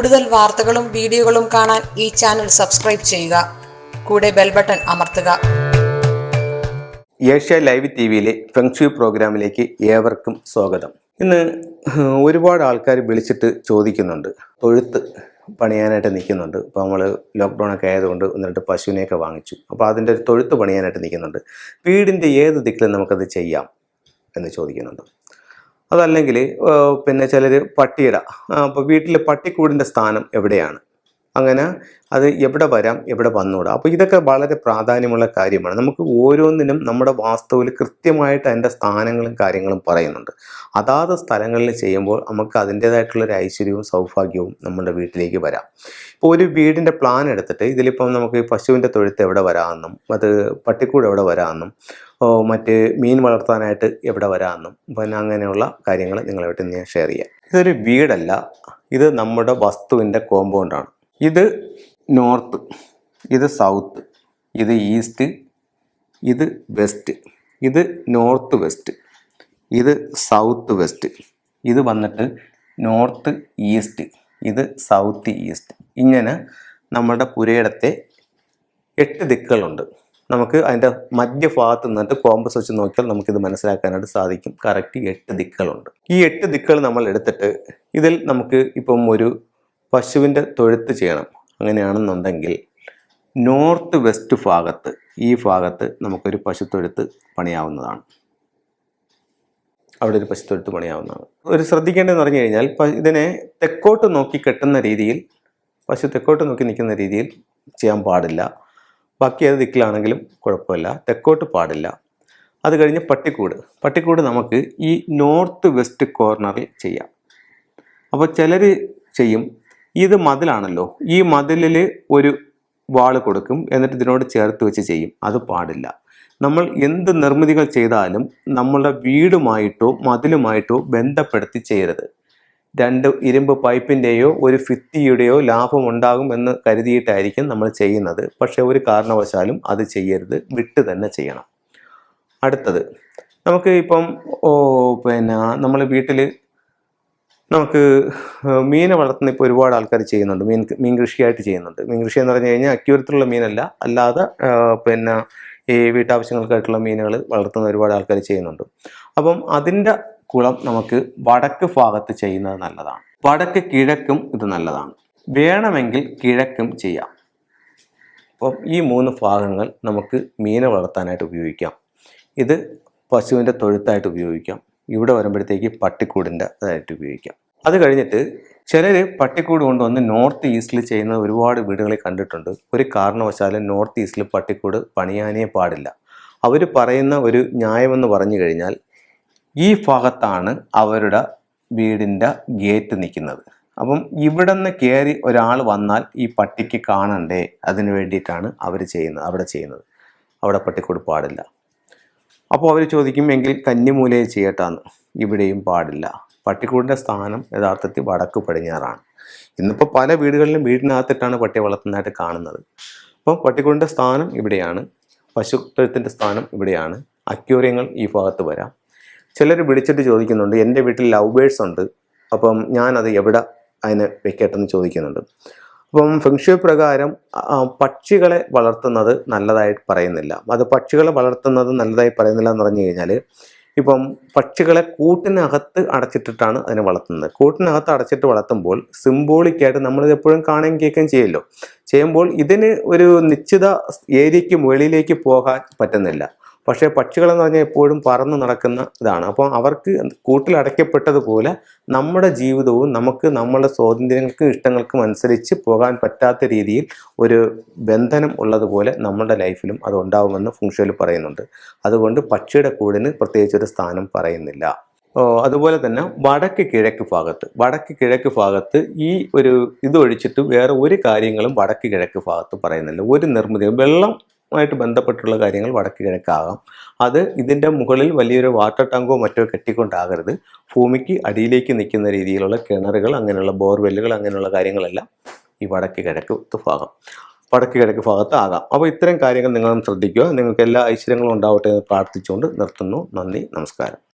കൂടുതൽ വാർത്തകളും വീഡിയോകളും കാണാൻ ഈ ചാനൽ സബ്സ്ക്രൈബ് ചെയ്യുക. കൂടെ ബെൽ ബട്ടൺ അമർത്തുക. ഏഷ്യ ലൈവ് ടി വിയിലെ ഫെങ്ഷു പ്രോഗ്രാമിലേക്ക് ഏവർക്കും സ്വാഗതം. ഇന്ന് ഒരുപാട് ആൾക്കാർ വിളിച്ചിട്ട് ചോദിക്കുന്നുണ്ട്. തൊഴുത്ത് പണിയാനായിട്ട് നിൽക്കുന്നുണ്ട്. ഇപ്പോൾ നമ്മൾ ലോക്ക്ഡൗൺ ഒക്കെ ആയതുകൊണ്ട് ഒന്ന് രണ്ട് പശുവിനെയൊക്കെ വാങ്ങിച്ചു. അപ്പോൾ അതിന്റെ ഒരു തൊഴുത്ത് പണിയാനായിട്ട് നിൽക്കുന്നുണ്ട്. വീടിന്റെ ഏത് ദിക്കിലും നമുക്കത് ചെയ്യാം എന്ന് ചോദിക്കുന്നുണ്ട്. അതല്ലെങ്കിൽ പിന്നെ ചിലർ പട്ടിയുടെ. അപ്പോൾ വീട്ടിൽ പട്ടിക്കൂടിന്റെ സ്ഥാനം എവിടെയാണ്? അങ്ങനെ അത് എവിടെ വരാം എവിടെ വന്നുകൂടാ അപ്പോൾ ഇതൊക്കെ വളരെ പ്രാധാന്യമുള്ള കാര്യമാണ്. നമുക്ക് ഓരോന്നിനും നമ്മുടെ വാസ്തുവിൽ കൃത്യമായിട്ട് അതിന്റെ സ്ഥാനങ്ങളും കാര്യങ്ങളും പറയുന്നുണ്ട്. അതാത് സ്ഥലങ്ങളിൽ ചെയ്യുമ്പോൾ നമുക്ക് അതിന്റേതായിട്ടുള്ളൊരു ഐശ്വര്യവും സൗഭാഗ്യവും നമ്മുടെ വീട്ടിലേക്ക് വരാം. ഇപ്പോൾ ഒരു വീടിന്റെ പ്ലാൻ എടുത്തിട്ട് ഇതിലിപ്പം നമുക്ക് പശുവിന്റെ തൊഴുത്ത് എവിടെ വരാമെന്നും അത് പട്ടിക്കൂട് എവിടെ വരാമെന്നും മറ്റ് മീൻ വളർത്താനായിട്ട് എവിടെ വരാമെന്നും പിന്നെ അങ്ങനെയുള്ള കാര്യങ്ങൾ നിങ്ങളെ വീട്ടിൽ ഞാൻ ഷെയർ ചെയ്യാം. ഇതൊരു വീടല്ല ഇത് നമ്മുടെ വസ്തുവിന്റെ കോമ്പൗണ്ടാണ് ഇത് നോർത്ത് ഇത് സൗത്ത് ഇത് ഈസ്റ്റ് ഇത് വെസ്റ്റ് ഇത് നോർത്ത് വെസ്റ്റ് ഇത് സൗത്ത് വെസ്റ്റ്. ഇത് വന്നിട്ട് നോർത്ത് ഈസ്റ്റ് ഇത് സൗത്ത് ഈസ്റ്റ്. ഇങ്ങനെ നമ്മുടെ പുരയിടത്തെ എട്ട് ദിക്കുകളുണ്ട്. നമുക്ക് അതിന്റെ മധ്യഭാഗത്ത് നിന്നിട്ട് കോമ്പസ് വെച്ച് നോക്കിയാൽ നമുക്കിത് മനസ്സിലാക്കാനായിട്ട് സാധിക്കും. കറക്റ്റ് എട്ട് ദിക്കുകളുണ്ട്. ഈ എട്ട് ദിക്കുകൾ നമ്മൾ എടുത്തിട്ട് ഇതിൽ നമുക്ക് ഇപ്പം ഒരു പശുവിന്റെ തൊഴുത്ത് ചെയ്യണം. അങ്ങനെയാണെന്നുണ്ടെങ്കിൽ നോർത്ത് വെസ്റ്റ് ഭാഗത്ത് ഈ ഭാഗത്ത് നമുക്കൊരു പശുത്തൊഴുത്ത് പണിയാവുന്നതാണ്. അവിടെ ഒരു പശുത്തൊഴുത്ത് പണിയാവുന്നതാണ്. ഒരു ശ്രദ്ധിക്കേണ്ടതെന്ന് പറഞ്ഞു കഴിഞ്ഞാൽ ഇതിനെ തെക്കോട്ട് നോക്കി കെട്ടുന്ന രീതിയിൽ പശു തെക്കോട്ട് നോക്കി നിൽക്കുന്ന രീതിയിൽ ചെയ്യാൻ പാടില്ല. ബാക്കി ഏത് ദിക്കിലാണെങ്കിലും കുഴപ്പമില്ല. തെക്കോട്ട് പാടില്ല. അത് കഴിഞ്ഞ് പട്ടിക്കൂട്. പട്ടിക്കൂട് നമുക്ക് ഈ നോർത്ത് വെസ്റ്റ് കോർണറിൽ ചെയ്യാം. അപ്പോൾ ചിലർ ചെയ്യും ഇത് മതിലാണല്ലോ. ഈ മതിലിൽ ഒരു വാൾ കൊടുക്കും എന്നിട്ട് ഇതിനോട് ചേർത്ത് വെച്ച് ചെയ്യും. അത് പാടില്ല. നമ്മൾ എന്ത് നിർമ്മിതികൾ ചെയ്താലും നമ്മളുടെ വീടുമായിട്ടോ മതിലുമായിട്ടോ ബന്ധപ്പെടുത്തി ചെയ്യരുത്. രണ്ട് ഇരുമ്പ് പൈപ്പിന്റെയോ ഒരു ഫിത്തിയുടെയോ ലാഭം ഉണ്ടാകും എന്ന് കരുതിയിട്ടായിരിക്കും നമ്മൾ ചെയ്യുന്നത്. പക്ഷേ ഒരു കാരണവശാലും അത് ചെയ്യരുത്. വിട്ട് തന്നെ ചെയ്യണം. അടുത്തത്. നമുക്ക് ഇപ്പം പിന്നെ നമ്മൾ വീട്ടിൽ നമുക്ക് മീനെ വളർത്തുന്ന ഇപ്പോൾ ഒരുപാട് ആൾക്കാർ ചെയ്യുന്നുണ്ട്. മീൻ മീൻ കൃഷിയായിട്ട് ചെയ്യുന്നുണ്ട്. മീൻ കൃഷി എന്ന് പറഞ്ഞു കഴിഞ്ഞാൽ അക്യൂരത്തിലുള്ള മീനല്ല. അല്ലാതെ പിന്നെ ഈ വീട്ടാവശ്യങ്ങൾക്കായിട്ടുള്ള മീനുകൾ വളർത്തുന്ന ഒരുപാട് ആൾക്കാർ ചെയ്യുന്നുണ്ട്. അപ്പം അതിന്റെ കുളം നമുക്ക് വടക്ക് ഭാഗത്ത് ചെയ്യുന്നത് നല്ലതാണ്. വടക്ക് കിഴക്കും ഇത് നല്ലതാണ്. വേണമെങ്കിൽ കിഴക്കും ചെയ്യാം. അപ്പം ഈ മൂന്ന് ഭാഗങ്ങൾ നമുക്ക് മീനെ വളർത്താനായിട്ട് ഉപയോഗിക്കാം. ഇത് പശുവിന്റെ തൊഴുത്തായിട്ട് ഉപയോഗിക്കാം. ഇവിടെ വരുമ്പോഴത്തേക്ക് പട്ടിക്കൂടിന്റെ ഇതായിട്ട് ഉപയോഗിക്കാം. അത് കഴിഞ്ഞിട്ട് ചിലർ പട്ടിക്കൂട് കൊണ്ടുവന്ന് നോർത്ത് ഈസ്റ്റിൽ ചെയ്യുന്ന ഒരുപാട് വീടുകളെ കണ്ടിട്ടുണ്ട്. ഒരു കാരണവശാലും നോർത്ത് ഈസ്റ്റിൽ പട്ടിക്കൂട് പണിയാനേ പാടില്ല. അവർ പറയുന്ന ഒരു ന്യായമെന്ന് പറഞ്ഞു കഴിഞ്ഞാൽ ഈ ഭാഗത്താണ് അവരുടെ വീടിന്റെ ഗേറ്റ് നിൽക്കുന്നത്. അപ്പം ഇവിടെ നിന്ന് കയറി ഒരാൾ വന്നാൽ ഈ പട്ടിക്ക് കാണണ്ടേ? അതിന് വേണ്ടിയിട്ടാണ് അവർ ചെയ്യുന്നത് അവിടെ ചെയ്യുന്നത്. അവിടെ പട്ടിക്കൂട് പാടില്ല. അപ്പോൾ അവർ ചോദിക്കും എങ്കിൽ കന്നിമൂലയെ ചെയ്യട്ടാന്ന്? ഇവിടെയും പാടില്ല. പട്ടിക്കൂടിന്റെ സ്ഥാനം യഥാർത്ഥത്തിൽ വടക്ക് പടിഞ്ഞാറാണ്. ഇന്നിപ്പോൾ പല വീടുകളിലും വീടിനകത്തിട്ടാണ് പട്ടിയെ വളർത്തുന്നതായിട്ട് കാണുന്നത്. അപ്പം പട്ടിക്കൂടിന്റെ സ്ഥാനം ഇവിടെയാണ്. പശുത്വത്തിന്റെ സ്ഥാനം ഇവിടെയാണ്. അക്യൂറിയങ്ങൾ ഈ ഭാഗത്ത് വരാം. ചിലർ വിളിച്ചിട്ട് ചോദിക്കുന്നുണ്ട് എന്റെ വീട്ടിൽ ലവ് ബേഴ്സ് ഉണ്ട്. അപ്പം ഞാനത് എവിടെ അതിനെ വെക്കട്ടെന്ന് ചോദിക്കുന്നുണ്ട്. അപ്പം ഫെങ്ഷു പ്രകാരം പക്ഷികളെ വളർത്തുന്നത് നല്ലതായിട്ട് പറയുന്നില്ല. അത് പക്ഷികളെ വളർത്തുന്നത് നല്ലതായി പറയുന്നില്ല എന്ന് പറഞ്ഞു കഴിഞ്ഞാൽ ഇപ്പം പക്ഷികളെ കൂട്ടിനകത്ത് അടച്ചിട്ടിട്ടാണ് അതിനെ വളർത്തുന്നത്. കൂട്ടിനകത്ത് അടച്ചിട്ട് വളർത്തുമ്പോൾ സിംബോളിക്കായിട്ട് നമ്മളിത് എപ്പോഴും കാണുകയും കേൾക്കുകയും ചെയ്യല്ലോ ചെയ്യുമ്പോൾ ഇതിന് ഒരു നിശ്ചിത ഏരിയയ്ക്ക് മുകളിലേക്ക് പോകാൻ പറ്റുന്നില്ല. പക്ഷേ പക്ഷികളെന്ന് പറഞ്ഞാൽ എപ്പോഴും പറന്ന് നടക്കുന്ന ഇതാണ്. അപ്പോൾ അവർക്ക് കൂട്ടിലടയ്ക്കപ്പെട്ടതുപോലെ നമ്മുടെ ജീവിതവും നമുക്ക് നമ്മളുടെ സ്വാതന്ത്ര്യങ്ങൾക്കും ഇഷ്ടങ്ങൾക്കും അനുസരിച്ച് പോകാൻ പറ്റാത്ത രീതിയിൽ ഒരു ബന്ധനം ഉള്ളതുപോലെ നമ്മുടെ ലൈഫിലും അത് ഉണ്ടാവുമെന്ന് ഫുങ്ഷയിൽ പറയുന്നുണ്ട്. അതുകൊണ്ട് പക്ഷിയുടെ കൂടിന് പ്രത്യേകിച്ച് ഒരു സ്ഥാനം പറയുന്നില്ല. അതുപോലെ തന്നെ വടക്ക് കിഴക്ക് ഭാഗത്ത് വടക്ക് കിഴക്ക് ഭാഗത്ത് ഈ ഒരു ഇതൊഴിച്ചിട്ട് വേറെ ഒരു കാര്യങ്ങളും വടക്ക് കിഴക്ക് ഭാഗത്ത് പറയുന്നില്ല. ഒരു നിർമ്മിതി വെള്ളം ആയിട്ട് ബന്ധപ്പെട്ടുള്ള കാര്യങ്ങൾ വടക്ക് കിഴക്കാകാം. അത് ഇതിന്റെ മുകളിൽ വലിയൊരു വാട്ടർ ടാങ്കോ മറ്റോ കെട്ടിക്കൊണ്ടാകരുത്. ഭൂമിക്ക് അടിയിലേക്ക് നിൽക്കുന്ന രീതിയിലുള്ള കിണറുകൾ അങ്ങനെയുള്ള ബോർവെല്ലുകൾ അങ്ങനെയുള്ള കാര്യങ്ങളെല്ലാം ഈ വടക്ക് കിഴക്ക് ഭാഗം വടക്ക് കിഴക്ക് ഭാഗത്ത് ആകാം. അപ്പോൾ ഇത്തരം കാര്യങ്ങൾ നിങ്ങളും ശ്രദ്ധിക്കുക. നിങ്ങൾക്ക് എല്ലാ ഐശ്വര്യങ്ങളും ഉണ്ടാവട്ടെ എന്ന് പ്രാർത്ഥിച്ചുകൊണ്ട് നിർത്തുന്നു. നന്ദി നമസ്കാരം.